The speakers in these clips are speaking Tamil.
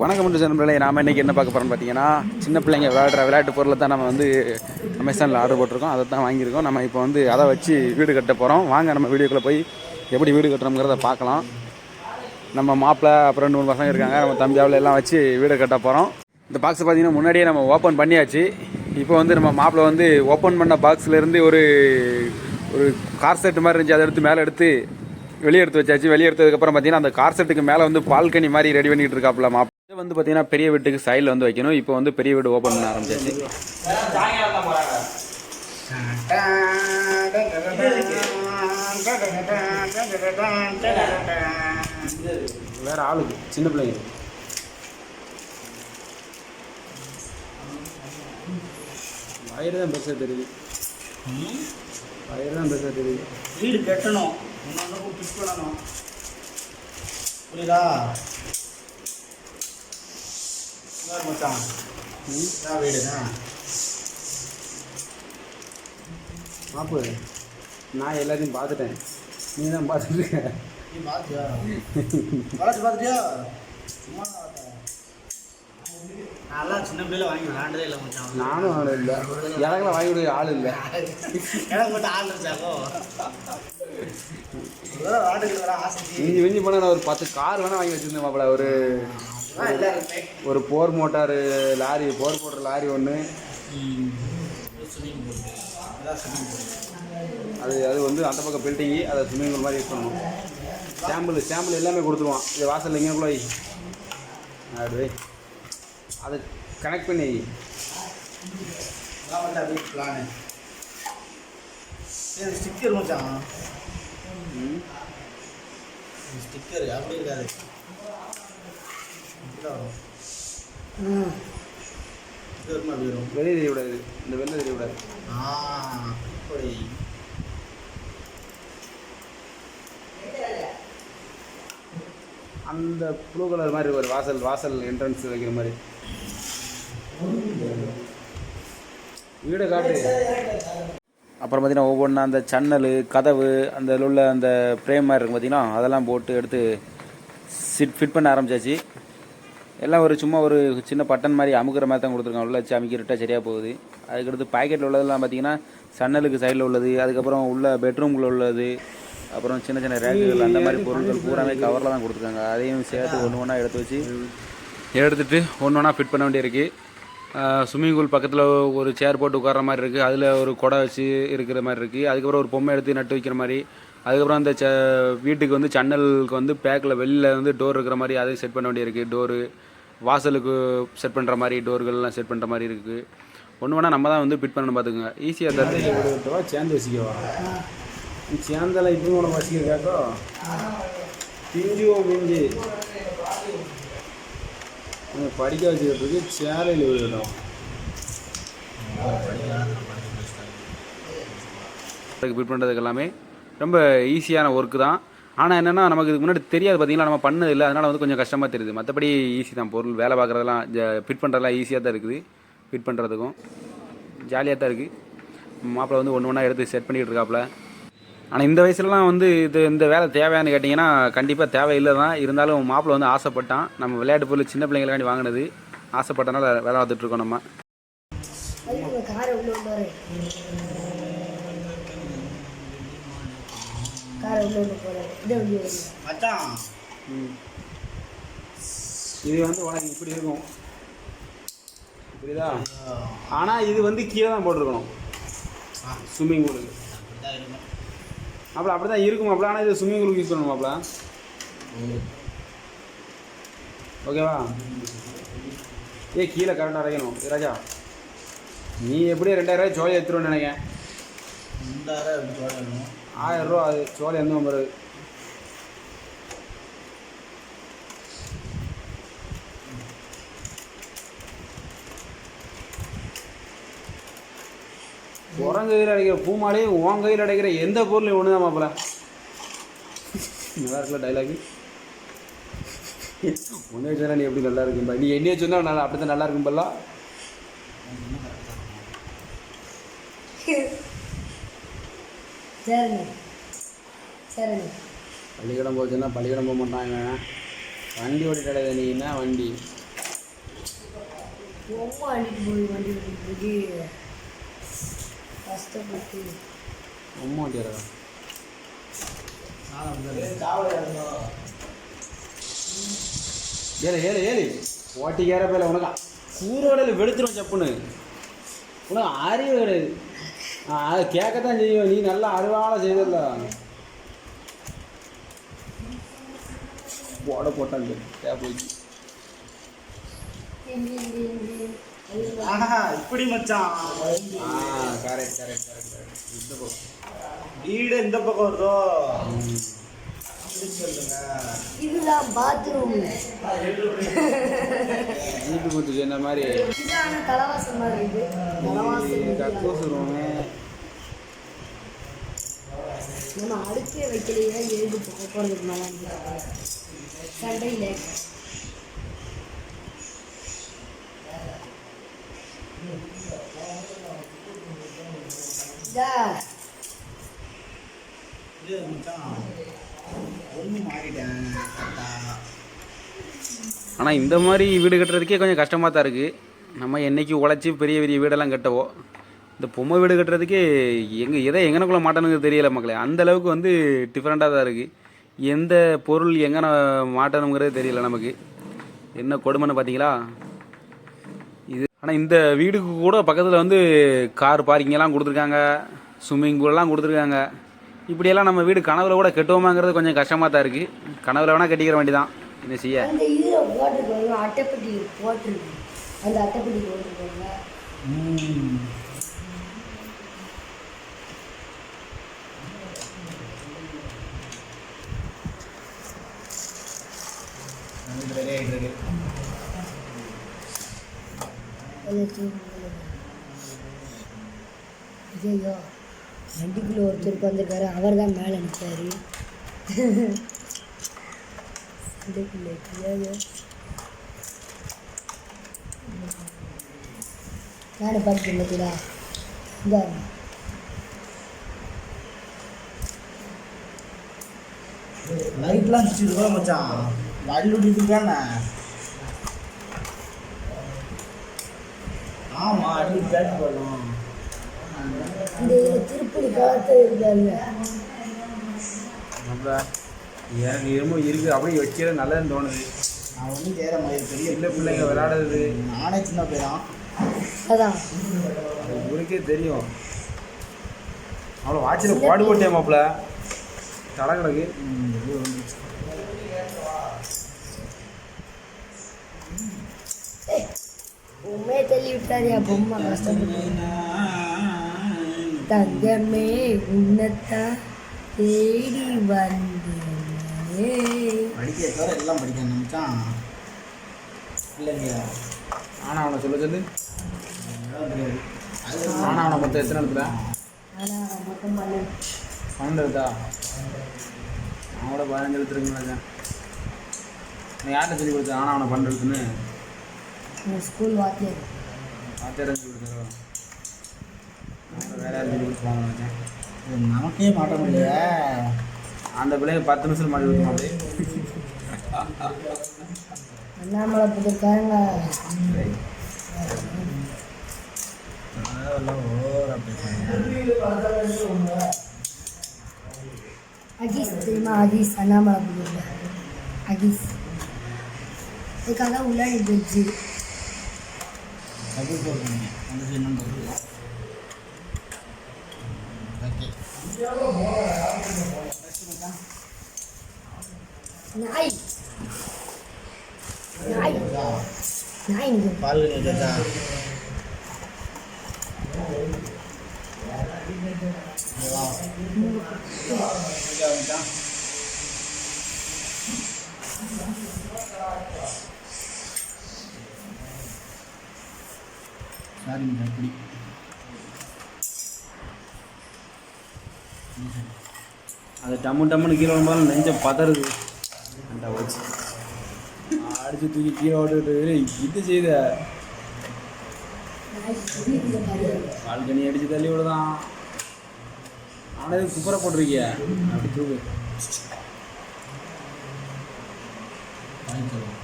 வணக்கம் என்று சொன்ன நாம இன்னைக்கு என்ன பார்க்க போகிறோம்னு பார்த்தீங்கன்னா சின்ன பிள்ளைங்க விளையாடுற விளையாட்டு பொருளை தான் நம்ம வந்து அமேசானில் ஆர்டர் போட்டிருக்கோம். அதை தான் வாங்கியிருக்கோம். நம்ம இப்போ வந்து அதை வச்சு வீடு கட்ட போகிறோம் வாங்க நம்ம வீடியோக்குள்ளே போய் எப்படி வீடு கட்டுறோங்கிறத பார்க்கலாம். நம்ம மாப்பிள்ளை அப்புறம் ரெண்டு மூணு பசங்க இருக்காங்க. நம்ம தம்பியாவில் எல்லாம் வச்சு வீடு கட்ட போகிறோம் இந்த பாக்ஸ் பார்த்தீங்கன்னா முன்னாடியே நம்ம ஓப்பன் பண்ணியாச்சு. இப்போ வந்து நம்ம மாப்பிள்ளை வந்து ஓப்பன் பண்ண பாக்ஸ்லேருந்து ஒரு ஒரு கார் செட்டு மாதிரி இருந்துச்சு. அதை எடுத்து மேலே எடுத்து வெளியே எடுத்து வச்சாச்சு. வெளியே எடுத்ததுக்கப்புறம் பார்த்தீங்கன்னா அந்த கார் செட்டுக்கு மேலே வந்து பால்கனி மாதிரி ரெடி பண்ணிகிட்டு இருக்காப்புல மாப்பிள்ளை. இது வந்து பார்த்தீங்கன்னா பெரிய வீட்டுக்கு சைடில் வந்து வைக்கணும். இப்போ வந்து பெரிய வீடு ஓப்பன் பண்ண ஆரம்பிச்சாச்சு. வேற ஆளுக்கு சின்ன பிள்ளைங்க. வயிறு தான் பெருசாக தெரியுது. வயிறு தான் பெருசாக தெரியுது. வீடு கட்டணும். பண்ணணும். புரியுதா? மச்சான். இதான் வீடுங்க மாப்பு நான் எல்லாத்தையும் பார்த்துட்டேன். நீ தான் பார்த்துட்டு இருக்க நீ பார்த்தியா? வளர்ச்சி பார்த்துட்டியா? சும்மா நான்லாம் சின்ன பிள்ளைல வாங்கி விளாண்டதே இல்லை மச்சான். நானும் ஆள் இல்லை. எனக்குலாம் வாங்கி கொடுக்க ஆள் இல்லை. எனக்கு மட்டும் ஆள் இருந்துச்சாக்கோ விளாண்டுக்கு ஆசை. மிஞ்சி மிஞ்சி போனால் ஒரு பத்து கார் வேணால் வாங்கி வச்சுருந்தேன் மாப்பிள ஒரு ஒரு போர் மோட்டார் லாரி போர் போடுற லாரி ஒன்று அது அது வந்து அந்த பக்கம் பில்டிங்கு அதை ஸ்விம்மிங் பூல் மாதிரி யூஸ் பண்ணணும். சாம்பிள் சாம்பிள் எல்லாமே கொடுத்துருவான். இது வாசல் எங்கேக்குள்ள வை அப்படி. அதை கனெக்ட் பண்ணி. Plan sticker. ஸ்டிக்கர் அப்படி இருக்காது. வெளியே தெரியக்கூடாது இந்த வெளில தெரியக்கூடாது ஆ அப்படி. அந்த ப்ளூ கலர் மாதிரி ஒரு வாசல் வாசல் என்ட்ரன்ஸ் வைக்கிற மாதிரி. வீடை காட்டு. அப்புறம் பார்த்தீங்கன்னா ஒவ்வொன்றா அந்த சன்னல் கதவு அந்த உள்ள அந்த ஃப்ரேம் மாதிரி இருக்கும் பார்த்தீங்கன்னா அதெல்லாம் போட்டு எடுத்து சிட் ஃபிட் பண்ண ஆரம்பிச்சாச்சு. எல்லாம் ஒரு சும்மா ஒரு சின்ன பட்டன் மாதிரி அமுக்குற மாதிரி தான் கொடுத்துருக்காங்க. உள்ள வச்சு அமுக்கிட்டா சரியாக போகுது. அதுக்கடுத்து பாக்கெட்டில் உள்ளதெல்லாம் பார்த்தீங்கன்னா சன்னலுக்கு சைடில் உள்ளது அதுக்கப்புறம் உள்ள பெட்ரூம்குள்ள உள்ளது அப்புறம் சின்ன சின்ன ரேக்குகள் அந்த மாதிரி பொருட்கள் பூராமே கவரில் தான் கொடுத்துருக்காங்க. அதையும் சேர்த்து ஒன்று ஒன்றா எடுத்து வச்சு எடுத்துட்டு ஒன்று ஒன்றா ஃபிட் பண்ண வேண்டியிருக்கு. ஸ்விம்மிங் பூல் பக்கத்தில் ஒரு சேர் போட்டு உட்கார்ற மாதிரி இருக்குது அதில் ஒரு குடை வச்சு இருக்கிற மாதிரி இருக்குது அதுக்கப்புறம் ஒரு பொம்மை எடுத்து நட்டு வைக்கிற மாதிரி. அதுக்கப்புறம் அந்த ச வீட்டுக்கு வந்து ஜன்னலுக்கு வந்து பேக்கில் வெளியில் வந்து டோர் இருக்கிற மாதிரி அதையும் செட் பண்ண வேண்டியிருக்கு. டோரு வாசலுக்கு செட் பண்ணுற மாதிரி டோர்கள்லாம் செட் பண்ணுற மாதிரி இருக்குது ஒன்று வேணால் நம்ம தான் வந்து ஃபிட் பண்ணணும் பார்த்துக்குங்க ஈஸியாக தான். சேர்ந்து வச்சுக்கவா சேர்ந்தெல்லாம் இப்போ உனக்கு வச்சுக்கிறக்காக்கோ பிஞ்சுவோம் பிஞ்சு. படிக்க வச்சுக்கிறதுக்கு சேலையில் விடணும் அதுக்கு ஃபிட் பண்ணுறதுக்கு எல்லாமே ரொம்ப ஈஸியான ஒர்க்கு தான். ஆனால் என்னென்னா நமக்கு இதுக்கு முன்னாடி தெரியாது பார்த்தீங்களா நம்ம பண்ணது இல்லை. அதனால் வந்து கொஞ்சம் கஷ்டமாக தெரியுது. மற்றபடி ஈஸி தான். பொருள் வேலை பார்க்குறதெல்லாம் ஃபிட் பண்ணுறதெல்லாம் ஈஸியாக தான் இருக்குது. ஃபிட் பண்ணுறதுக்கும் ஜாலியாக தான் இருக்குது மாப்பிள்ளை வந்து ஒன்று ஒன்றா எடுத்து செட் பண்ணிகிட்டு இருக்காப்புல. ஆனால் இந்த வயசுலலாம் வந்து இது இந்த வேலை தேவையானு கேட்டிங்கன்னா கண்டிப்பாக தேவையில்லை தான். இருந்தாலும் மாப்பிள்ளை வந்து ஆசைப்பட்டான். நம்ம விளையாட்டு பொருள் சின்ன பிள்ளைங்களுக்காண்டி வாங்கினது. ஆசைப்பட்டனால வேலை பார்த்துட்ருக்கோம் நம்ம. காரை உள்ள போகிறேன் மச்சான். இது வந்து உனக்கு இப்படி இருக்கும். புரியுதா? ஆனால் இது வந்து கீழே தான் போட்டிருக்கணும். ஸ்விம்மிங் பூலுக்கு அப்படி அப்படி தான் இருக்கும் அப்படி ஆனால் இது ஸ்விம்மிங் பூலுக்கு யூஸ் பண்ணணும் அப்பல ஓகேவா? ஏ கீழே கரெக்டாக அரைக்கணும் ஏ ராஜா. நீ எப்படி ரெண்டாயிரம் ரூபாய் சோழி எடுத்துருவேன்னு நினைக்கிறேன். ரெண்டாயிரம் ஆயிரம் ரூபா அது சோழி எந்த நம்பர் உரங்க கையில் அடைக்கிற பூமாலே உன் கையில் அடைக்கிற எந்த பொருளையும் ஒன்று தான் மாப்பிள? நல்லா இருக்குல்ல டைலாகு உன்னை சொன்னா நீ எப்படி நல்லா இருக்கும்பா நீ என்னைய சொன்னா நல்லா அப்படி தான் நல்லா இருக்கும்பல்லா சரிங்க. சரிங்க. பள்ளிக்கூடம் போச்சுன்னா பள்ளிக்கூடம் போக மாட்டாங்க. வண்டி ஓட்டிட்டு நீ என்ன வண்டி? ரொம்ப போய் வண்டி ஓட்டிட்டு கஷ்டப்பட்டு ரொம்ப வண்டியாரா ஏழு ஏழு ஏழு ஓட்டிக்கார பேல உனக்கு கூரோடையில் வெளுத்துரும் சப்புன்னு உனக்கு அறிவு கிடையாது அது அதை கேட்கத்தான் செய்யும் நீ நல்லா அறிவால செய்தல போட போட்டாங்க தே போயிடுச்சு ஆஹா இப்படி மச்சான். ஆ கரெக்ட் கரெக்ட் கரெக்ட் கரெக்ட் இந்த பக்கம். வீடு இந்த பக்கம் வருதோ? சொல்லுங்க. இதுதான் பாத்ரூம் ஜீப்பு குத்து சொன்ன மாதிரி. இதான தலைவாசம் மாதிரி இது தலைவாசம் கக்கூஸ் ரூமு நம்ம அடுக்கே வைக்கலையே எழுது போக போகிறதுக்கு மேலே சண்டையில் இதா இது மச்சான் ஒன்று மாறிட்டேன் கரெக்டா ஆனால் இந்த மாதிரி வீடு கட்டுறதுக்கே கொஞ்சம் கஷ்டமாக தான் இருக்குது நம்ம என்னைக்கு உழைச்சி பெரிய பெரிய வீடெல்லாம் கட்டவோ இந்த பொம்மை வீடு கட்டுறதுக்கே எங்கே எதை எங்கனக்குள்ளே மாட்டணுங்கிறது தெரியல மக்களே. அந்த அளவுக்கு வந்து டிஃப்ரெண்ட்டாக தான் இருக்குது எந்த பொருள் எங்கே மாட்டணுங்கிறது தெரியல நமக்கு. என்ன கொடுமைன்னு பார்த்தீங்களா ஆனால் இந்த வீடுக்கு கூட பக்கத்தில் வந்து கார் பார்க்கிங்கெல்லாம் கொடுத்துருக்காங்க. ஸ்விம்மிங் பூலெல்லாம் கொடுத்துருக்காங்க. இப்படியெல்லாம் நம்ம வீடு கனவுல கூட கட்டுவோமாங்கிறது கொஞ்சம் கஷ்டமாக தான் இருக்குது கனவுல வேணால் கட்டிக்கிற வேண்டி தான் என்ன செய்ய? அந்த இதில் போட்டிருக்காங்க அட்டைப்பட்டி போட்டிருக்கு. அந்த அட்டைப்பட்டி போட்டிருக்காங்க. ரெடி ஆகிட்டு இருக்கு. ஐயோ வண்டிக்குள்ள ஒருத்தர் உட்காந்துருக்காரு அவர் தான் மேலே நிற்காரு சண்டைக்குள்ளே தெரியாது மேலே பார்த்து பார்த்தீங்களா இந்த. லைட்லாம் வச்சுருக்கா மச்சான். வண்டி ஓட்டிட்டு ஆமாம் அடி பேட் போடணும் இந்த இதில் திருப்பதி காலத்து இருக்காங்க அப்ப எனக்கு என்னமோ இருக்குது அப்படியே வைக்கிறது நல்லதுன்னு தோணுது. நான் ஒன்றும் செய்கிற மாதிரி பெரிய இல்லை பிள்ளைங்க விளையாடுறது. நானே சின்ன பையன் அதான். அது உங்களுக்கே தெரியும். அவ்வளோ வாட்சில் பாடு போட்டே மாப்பிள தலை கிடக்கு தள்ளி விட்டாரியா பொம்மை கஷ்டப்பட்டு. தங்கமே உன்னத்தான் தேடி வந்தேனே. படிக்க தவிர எல்லாம் படிக்கணும் மச்சான் இல்லைங்க ஆனால் அவனை சொல்ல சொல்லு. ஆனால் அவனை மொத்தம் எத்தனை பண்ணு பன்னெண்டு. எடுத்தா? அவனோட பதினஞ்சு எடுத்துருக்குன்னு நான் யார்கிட்ட சொல்லி கொடுத்தேன் ஆனால் அவனை உங்கள் ஸ்கூல் வாத்தியார். ஆத்திரம் சொல்லி கொடுத்தாரோ அவனை வேற யாரும் சொல்லி கொடுத்துருவாங்க நினச்சேன் இது நமக்கே மாட்ட முடியல. அந்த பிள்ளைங்க பத்து நிமிஷம் மாடி விட்டுமா அப்படியே அண்ணாமலை ஓவரா பேசுறாங்க அகீஸ் தெரியுமா அகீஸ்? அண்ணாமலை புதூர்ல அகீஸ். அதுக்காக உள்ளாடி கபூர் போடுறீங்க அந்த சைடு என்ன போடுறது ஓகே நாய் நாய் நாய் இங்க பால் வச்சா சாரிங்க அப்படி அது டம்மு டம்முன்னு கீழே விழுந்தாலும் நெஞ்சம் பதறுது. அந்த வச்சு. அடிச்சு தூக்கி கீழே ஓட்டு இது செய்த. பால்கனி அடிச்சு தள்ளி விடுதான் ஆனால் குப்பரை போட்டிருக்கிய? அப்படி தூக்கு. வாங்கிக்கலாம்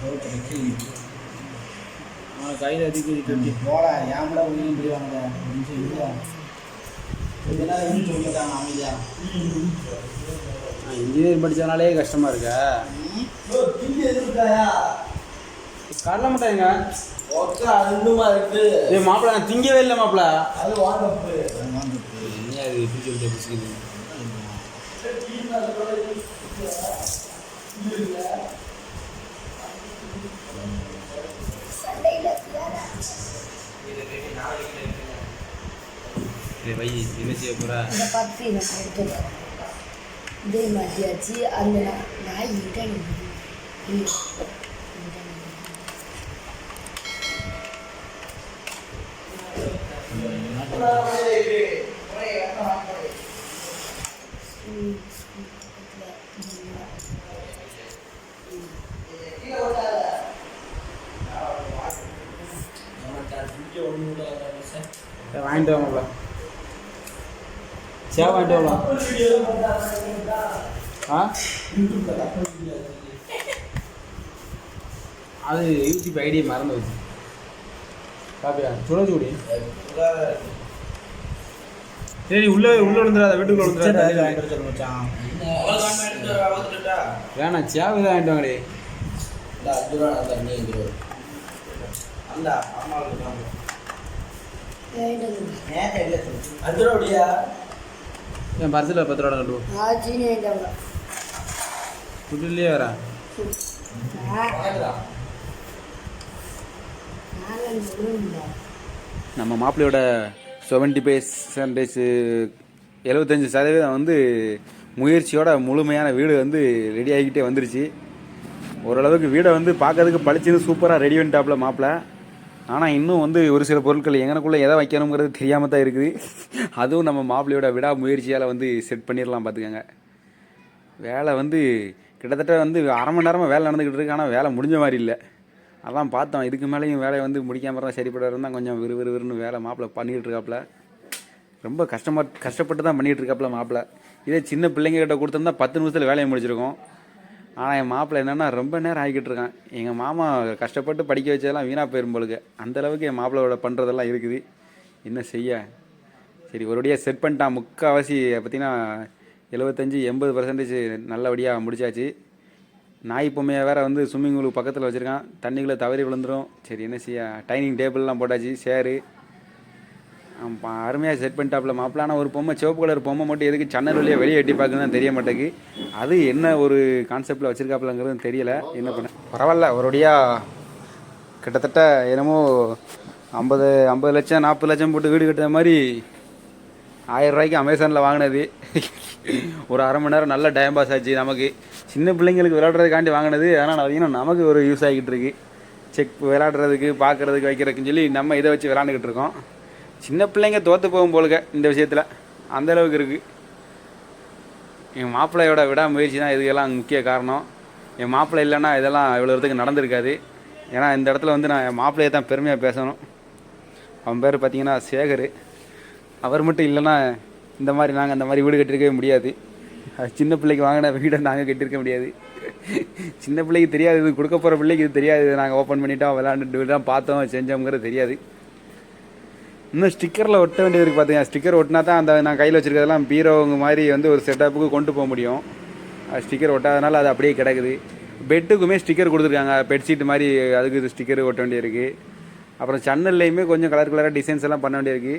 சோறு கையில் அதிக கட்டி போடா ஏன் கூட பிடிவாங்க ஒரு நிமிஷம் இல்லையா இதெல்லாம் இன்னும் சொல்லிட்டாங்க அமைதியா? இன்ஜினியர் படித்ததுனாலே கஷ்டமாக இருக்கா? கடலை மிட்டாய்ங்க ஏய் மாப்பிள்ள நான் திங்கவே இல்லை மாப்பிள்ள அது என்ன அது எப்படி சொல்லிட்டு பிடிச்சிக்கிது வை என்ன செய்ய போகிறா இந்த பத்து எனக்கு எடுத்துட்டேன் இதே மாற்றியாச்சு அந்த நா- நாய் ரிட்டர்ன் இல்லை வாங்கிட்டு வா மாப்பிள்ள சேவை வாங்கிட்டு வரலாம் ஆ அது யூடியூப் ஐடியை மறந்து வச்சு காப்பியா? சுட சூடி. சரி உள்ள உள்ள விழுந்துடாத வீட்டுக்குள்ள விழுந்துடாத. வேணாம் சேவை தான் வாங்கிட்டு வாங்கடி. அஞ்சு ரூபா என் பர்சில் பத்து ரூபா கட்டுவோம் நாங்கள் சொல்லுவோம் நம்ம மாப்பிள்ளையோட செவன்ட்டி பர்சன்டேஜ் எழுபத்தஞ்சி சதவீதம் வந்து முயற்சியோட முழுமையான வீடு வந்து ரெடி ஆகிக்கிட்டே வந்துருச்சு. ஓரளவுக்கு வீடை வந்து பார்க்கறதுக்கு பளிச்சுன்னு சூப்பராக ரெடி பண்ணிட்டாப்புல மாப்பிள்ளை. ஆனால் இன்னும் வந்து ஒரு சில பொருட்கள் எங்கனக்குள்ளே எதை வைக்கணுங்கிறது தெரியாமல் தான் இருக்குது. அதுவும் நம்ம மாப்பிள்ளையோட விடா முயற்சியால் வந்து செட் பண்ணிடலாம் பார்த்துக்கோங்க வேலை வந்து கிட்டத்தட்ட வந்து அரை மணி நேரமாக வேலை நடந்துக்கிட்டு இருக்கு. ஆனால் வேலை முடிஞ்ச மாதிரி இல்லை. அதான் பார்த்தோம். இதுக்கு மேலேயும் வேலையை வந்து முடிக்காம தான் சரிப்பட தான் கொஞ்சம் விறு விறு விறுன்னு வேலை மாப்பிள்ளை பண்ணிகிட்டு இருக்காப்புல ரொம்ப கஷ்டமாக கஷ்டப்பட்டு தான் பண்ணிகிட்டு இருக்காப்புல மாப்பிள்ளை இதே சின்ன பிள்ளைங்க கிட்ட கொடுத்துருந்தா பத்து நிமிஷத்தில் வேலையை முடிச்சிருக்கோம். ஆனால் என் மாப்பிள்ளை என்னென்னா ரொம்ப நேரம் ஆகிக்கிட்டு இருக்கான். எங்கள் மாமா கஷ்டப்பட்டு படிக்க வச்சதெல்லாம் வீணாக போயிடும் பொழுது அந்த அளவுக்கு என் மாப்பிள்ளையோட பண்ணுறதெல்லாம் இருக்குது. என்ன செய்ய? சரி ஒருபடியாக செட் பண்ணிட்டான். முக்கால்வாசி பார்த்தீங்கன்னா எழுபத்தஞ்சி எண்பது பர்சன்டேஜ் நல்லபடியாக முடிச்சாச்சு. நாய் பொம்மையை வேறு வந்து ஸ்விம்மிங் பூலுக்கு பக்கத்தில் வச்சுருக்கான். தண்ணிக்குள்ளே தவறி விழுந்துரும். சரி என்ன செய்ய? டைனிங் டேபிள்லாம் போட்டாச்சு. சேரு அருமையாக செட் பண்ணிட்டாப்ல மாப்பிள்ள. ஆனால் ஒரு பொம்மை சிவப்பு கலர் பொம்மை மட்டும் எதுக்கு சன்னல் வழியாக வெளியே எட்டி பார்க்குன்னு தெரிய மாட்டேங்குது. அது என்ன ஒரு கான்செப்டில் வச்சுருக்காப்புலங்கிறது தெரியல. என்ன பண்ண பரவாயில்ல ஒருபடியாக கிட்டத்தட்ட என்னமோ ஐம்பது ஐம்பது லட்சம் நாற்பது லட்சம் போட்டு வீடு கட்டுற மாதிரி ஆயிரம் ரூபாய்க்கு அமேசானில் வாங்கினது. ஒரு அரை மணி நேரம் நல்ல டைம் பாஸ் ஆச்சு நமக்கு. சின்ன பிள்ளைங்களுக்கு விளையாடுறதுக்காண்டி வாங்கினது. ஆனால் பார்த்திங்கன்னா நமக்கு ஒரு யூஸ் ஆகிட்டு இருக்கு. செக் விளையாடுறதுக்கு பார்க்குறதுக்கு வைக்கிறதுக்குன்னு சொல்லி நம்ம இதை வச்சு விளாண்டுக்கிட்டு இருக்கோம். சின்ன பிள்ளைங்க தோற்று போகும் போலுக்க இந்த விஷயத்தில். அந்த அளவுக்கு இருக்குது என் மாப்பிள்ளையோட விடாமுயற்சி தான் இதுக்கெல்லாம் முக்கிய காரணம். என் மாப்பிள்ளை இல்லைன்னா இதெல்லாம் இவ்வளோ இடத்துக்கு நடந்திருக்காது. ஏன்னா இந்த இடத்துல வந்து நான் என் மாப்பிள்ளையை தான் பெருமையாக பேசணும். அவன் பேர் பார்த்தீங்கன்னா சேகர். அவர் மட்டும் இல்லைன்னா இந்த மாதிரி நாங்கள் அந்த மாதிரி வீடு கட்டியிருக்கவே முடியாது. அது சின்ன பிள்ளைக்கு வாங்கின வீடை நாங்கள் கட்டியிருக்க முடியாது. சின்ன பிள்ளைக்கு தெரியாது இது கொடுக்க போகிற பிள்ளைக்கு இது தெரியாது. நாங்கள் ஓப்பன் பண்ணிட்டோம் விளாண்டுட்டு தான் பார்த்தோம் செஞ்சோங்கிறது தெரியாது. இன்னும் ஸ்டிக்கரில் ஒட்ட வேண்டியது இருக்குது பார்த்தீங்க ஸ்டிக்கர் ஒட்டினா தான் அந்த நான் கையில் வச்சுருக்கிறதெல்லாம் பீரோங்க மாதிரி வந்து ஒரு செட்டப்புக்கு கொண்டு போக முடியும். ஸ்டிக்கர் ஒட்டாதனால அது அப்படியே கிடக்குது. பெட்டுக்குமே ஸ்டிக்கர் கொடுத்துருக்காங்க. பெட்ஷீட் மாதிரி அதுக்கு இது ஸ்டிக்கர் ஒட்ட வேண்டியிருக்கு. அப்புறம் ஜன்னல்லையுமே கொஞ்சம் கலர் கலராக டிசைன்ஸ் எல்லாம் பண்ண வேண்டியிருக்கு.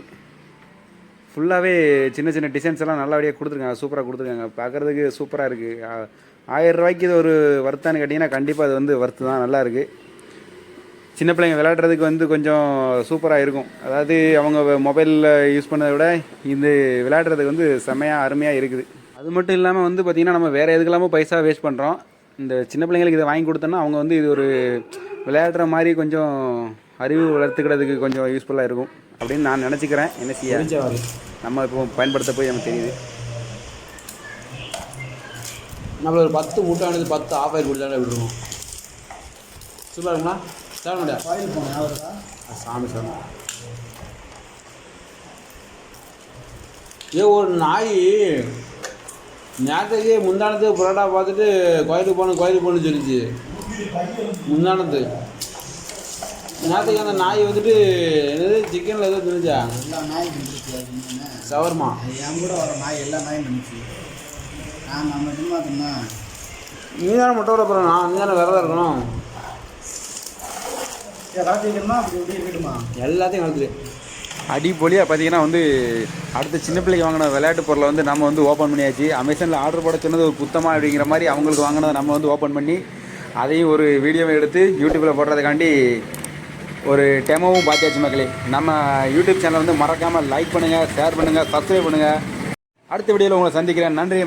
ஃபுல்லாகவே சின்ன சின்ன டிசைன்ஸ் எல்லாம் நல்லபடியாக கொடுத்துருக்காங்க. சூப்பராக கொடுத்துருக்காங்க. பார்க்குறதுக்கு சூப்பராக இருக்குது ஆயிரம் ரூபாய்க்கு இது ஒரு ஒர்த்தான்னு கேட்டிங்கன்னா கண்டிப்பாக அது வந்து ஒர்த்து தான். நல்லாயிருக்கு சின்ன பிள்ளைங்க விளையாடுறதுக்கு வந்து கொஞ்சம் சூப்பராக இருக்கும். அதாவது அவங்க மொபைலில் யூஸ் பண்ணதை விட இது விளையாடுறதுக்கு வந்து செம்மையாக அருமையாக இருக்குது. அது மட்டும் இல்லாமல் வந்து பார்த்திங்கன்னா நம்ம வேறு எதுக்கெல்லாமோ பைசா வேஸ்ட் பண்ணுறோம் இந்த சின்ன பிள்ளைங்களுக்கு இதை வாங்கி கொடுத்தோன்னா அவங்க வந்து இது ஒரு விளையாடுற மாதிரி கொஞ்சம் அறிவு வளர்த்துக்கிறதுக்கு கொஞ்சம் யூஸ்ஃபுல்லாக இருக்கும் அப்படின்னு நான் நினச்சிக்கிறேன். என்ன செய்ய? நம்ம இப்போ பயன்படுத்த போய் நமக்கு தெரியுது. நம்மள ஒரு பத்து மூட்டானது பத்து ஆஃப் ஆகி கொடுத்தாலே விடுவோம் சூப்பராக இருக்குங்களா முடியாது கோயில் போனேன் சாமி சாமி. ஏ ஒரு நாய் நேரத்துக்கு முந்தானத்துக்கு புரோட்டா பார்த்துட்டு கோயிலுக்கு போகணும் கோயிலுக்கு போகணும்னு சொல்லிச்சு. முந்தானது நேற்றுக்கு அந்த நாய் வந்துட்டு என்னது சிக்கனில் ஏதோ தெரிஞ்சா எல்லா என்னன்னா, சவர்மா. என் கூட வர நாய் எல்லா நாயும் இருந்துச்சு நான் நம்ம சும்மா நீ தானே முட்டை விட போகிறேன் நான் நீ தானே விரதம் இருக்கணும். அப்படி இப்படி எல்லாத்தையும் கலத்துரு அடிப்பொலியாக பார்த்தீங்கன்னா வந்து அடுத்த சின்ன பிள்ளைக்கு வாங்கின விளையாட்டு பொருளை வந்து நம்ம வந்து ஓப்பன் பண்ணியாச்சு. அமேசானில் ஆர்டர் போட சொன்னது ஒரு புத்தமாக அப்படிங்கிற மாதிரி அவங்களுக்கு வாங்கினதை நம்ம வந்து ஓப்பன் பண்ணி அதையும் ஒரு வீடியோவை எடுத்து யூடியூப்பில் போடுறதுக்காண்டி ஒரு டெமோவும் பார்த்தாச்சு மக்களே. நம்ம யூடியூப் சேனலை வந்து மறக்காமல் லைக் பண்ணுங்கள் ஷேர் பண்ணுங்கள் சப்ஸ்கிரைப் பண்ணுங்கள் அடுத்த வீடியோவில் உங்களை சந்திக்கிறேன். நன்றி.